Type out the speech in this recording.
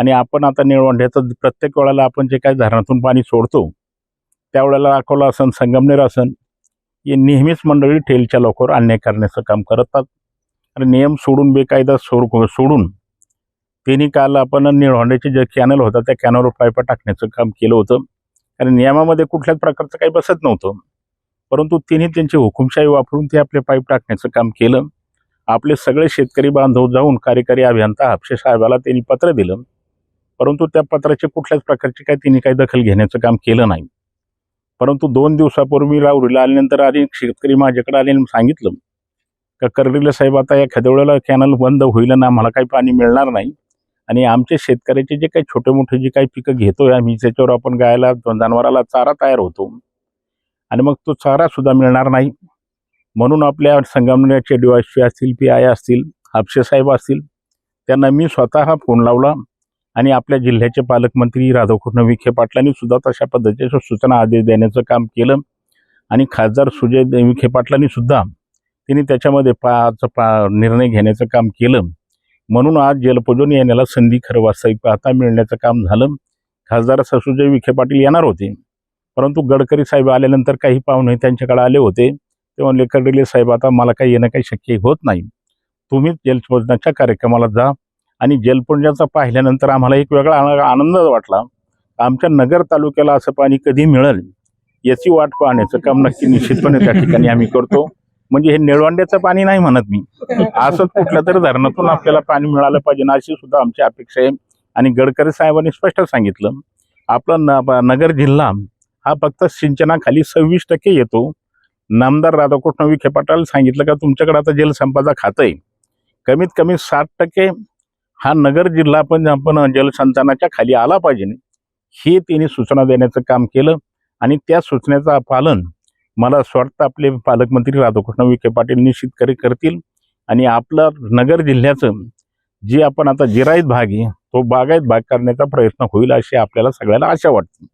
आणि आपण आता निळवंड्याचं प्रत्येक वेळेला आपण जे काही धरणातून पाणी सोडतो त्यावेळेला अकोला असन संगमनेर असन हे नेहमीच मंडळी ठेलच्या लोकांवर अन्याय करण्याचं काम करतात. आणि नियम सोडून बेकायदा सोड सोडून त्यांनी काल आपण निळवंड्याचे जे कॅनल होता त्या कॅनलवर पाईपा टाकण्याचं काम केलं होतं. आणि नियमामध्ये कुठल्याच प्रकारचं काही बसत नव्हतं. परंतु तिने त्यांची हुकुमशाही वापरून ते आपले पाईप टाकण्याचं काम केलं. आपले सगळे शेतकरी बांधव जाऊन कार्यकारी अभियंता हापशे साहेबाला त्यांनी पत्र दिलं. परंतु त्या पत्राची कुठल्याच प्रकारची काय तिने काही दखल घेण्याचं काम केलं नाही. परंतु दोन दिवसापूर्वी राहुरीला आल्यानंतर आणि शेतकरी माझ्याकडे आले सांगितलं का कर्डीला साहेब आता एखाद्या वेळेला कॅनल बंद होईल ना आम्हाला काही पाणी मिळणार नाही. आणि आमचे शेतकऱ्याचे जे काही छोटे मोठे जे काही पिकं घेतोय आम्ही त्याच्यावर आपण गायला जनावराला चारा तयार होतो. आणि मग तो चारासुद्धा मिळणार नाही. म्हणून आपल्या संगमनेरचे डीवायसी असतील पी आय असतील हापशे साहेब असतील त्यांना मी स्वतः फोन लावला. आणि आपल्या जिल्ह्याचे पालकमंत्री राधाकृष्ण विखे पाटलांनी सुद्धा तशा पद्धतीच्या सूचना आदेश देण्याचं काम केलं. आणि खासदार सुजय विखे पाटलांनी सुद्धा त्यांनी त्याच्यामध्ये पाच पा निर्णय घेण्याचं काम केलं. म्हणून आज जलपूजन येण्याला संधी खरं वास्तविक पाहता मिळण्याचं काम झालं. खासदार ससुजय विखे पाटील येणार होते. परंतु गडकरी साहेब आल्यानंतर काही पाहुणे त्यांच्याकडे आले होते. ते म्हणले कडले साहेब आता मला काही येणं काही शक्य होत नाही. तुम्ही जलपोजनाच्या कार्यक्रमाला जा. आणि जलपुंजाचा पाहिल्यानंतर आम्हाला एक वेगळा आनंद वाटला. आमच्या नगर तालुक्याला असं पाणी कधी मिळेल याची वाट पाहण्याचं काम नक्की निश्चितपणे त्या ठिकाणी आम्ही करतो. म्हणजे हे निळवंड्याचं पाणी नाही म्हणत मी. असंच कुठल्या तरी धरणातून आपल्याला पाणी मिळालं पाहिजे अशी सुद्धा आमची अपेक्षा आहे. आणि गडकरी साहेबांनी स्पष्ट सांगितलं आपला न नगर जिल्हा हा फक्त सिंचनाखाली सव्वीस टक्के येतो. नामदार राधाकृष्ण विखे पाटील सांगितलं का तुमच्याकडे आता जलसंपदा खातं आहे. कमीत कमी साठ टक्के हा नगर जिल्हा पण आपण जलसंचालनाच्या खाली आला पाहिजे. हे तिने सूचना देण्याचं काम केलं आणि त्या सूचनेचं पालन मला असं वाटतं आपले पालकमंत्री राधाकृष्ण विखे पाटील निश्चित करी करतील. आणि आपलं नगर जिल्ह्याचं जे आपण आता जिरायत भाग आहे तो बागायत भाग करण्याचा प्रयत्न होईल अशी आपल्याला सगळ्याला आशा वाटते.